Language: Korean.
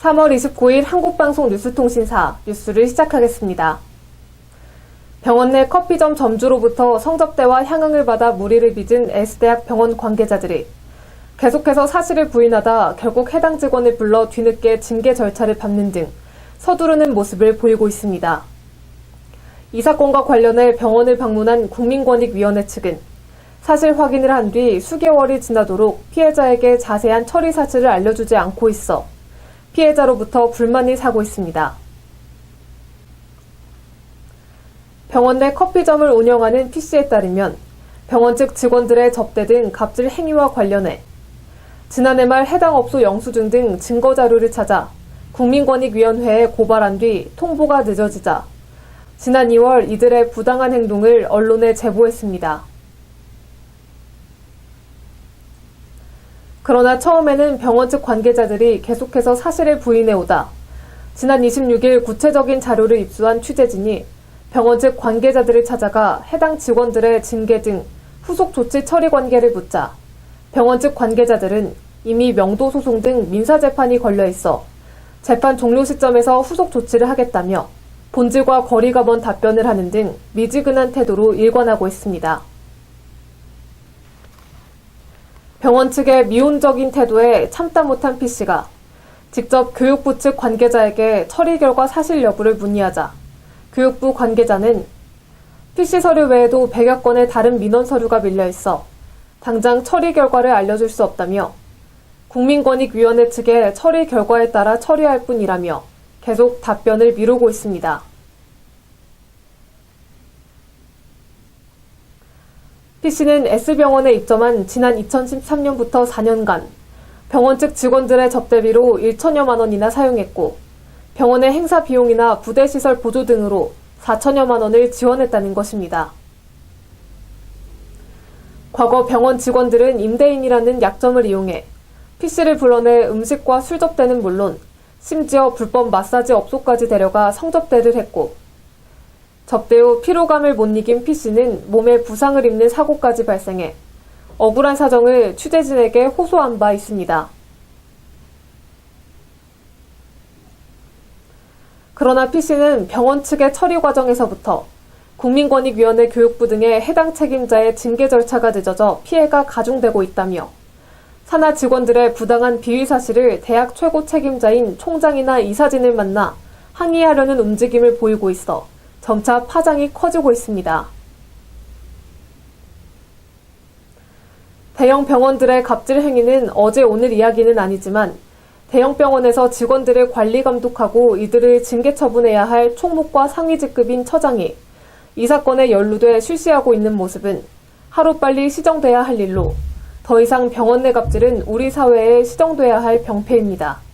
3월 29일 한국방송 뉴스통신사 뉴스를 시작하겠습니다. 병원 내 커피점 점주로부터 성접대와 향응을 받아 무리를 빚은 S대학 병원 관계자들이 계속해서 사실을 부인하다 결국 해당 직원을 불러 뒤늦게 징계 절차를 밟는 등 서두르는 모습을 보이고 있습니다. 이 사건과 관련해 병원을 방문한 국민권익위원회 측은 사실 확인을 한 뒤 수개월이 지나도록 피해자에게 자세한 처리 사실을 알려주지 않고 있어 피해자로부터 불만이 사고 있습니다. 병원 내 커피점을 운영하는 P씨에 따르면 병원 측 직원들의 접대 등 갑질 행위와 관련해 지난해 말 해당 업소 영수증 등 증거 자료를 찾아 국민권익위원회에 고발한 뒤 통보가 늦어지자 지난 2월 이들의 부당한 행동을 언론에 제보했습니다. 그러나 처음에는 병원 측 관계자들이 계속해서 사실을 부인해 오다 지난 26일 구체적인 자료를 입수한 취재진이 병원 측 관계자들을 찾아가 해당 직원들의 징계 등 후속 조치 처리 관계를 묻자 병원 측 관계자들은 이미 명도 소송 등 민사 재판이 걸려 있어 재판 종료 시점에서 후속 조치를 하겠다며 본질과 거리가 먼 답변을 하는 등 미지근한 태도로 일관하고 있습니다. 병원 측의 미온적인 태도에 참다 못한 P씨가 직접 교육부 측 관계자에게 처리 결과 사실 여부를 문의하자 교육부 관계자는 PC 서류 외에도 100여 건의 다른 민원 서류가 밀려 있어 당장 처리 결과를 알려줄 수 없다며 국민권익위원회 측의 처리 결과에 따라 처리할 뿐이라며 계속 답변을 미루고 있습니다. P씨는 S병원에 입점한 지난 2013년부터 4년간 병원 측 직원들의 접대비로 1천여만 원이나 사용했고 병원의 행사 비용이나 부대 시설 보조 등으로 4천여만 원을 지원했다는 것입니다. 과거 병원 직원들은 임대인이라는 약점을 이용해 P씨를 불러내 음식과 술 접대는 물론 심지어 불법 마사지 업소까지 데려가 성접대를 했고 접대 후 피로감을 못 이긴 P씨는 몸에 부상을 입는 사고까지 발생해 억울한 사정을 취재진에게 호소한 바 있습니다. 그러나 P씨는 병원 측의 처리 과정에서부터 국민권익위원회 교육부 등의 해당 책임자의 징계 절차가 늦어져 피해가 가중되고 있다며 산하 직원들의 부당한 비위 사실을 대학 최고 책임자인 총장이나 이사진을 만나 항의하려는 움직임을 보이고 있어 점차 파장이 커지고 있습니다. 대형 병원들의 갑질 행위는 어제 오늘 이야기는 아니지만 대형 병원에서 직원들을 관리 감독하고 이들을 징계 처분해야 할 총무과 상위 직급인 처장이 이 사건에 연루돼 실시하고 있는 모습은 하루빨리 시정돼야 할 일로 더 이상 병원 내 갑질은 우리 사회에 시정돼야 할 병폐입니다.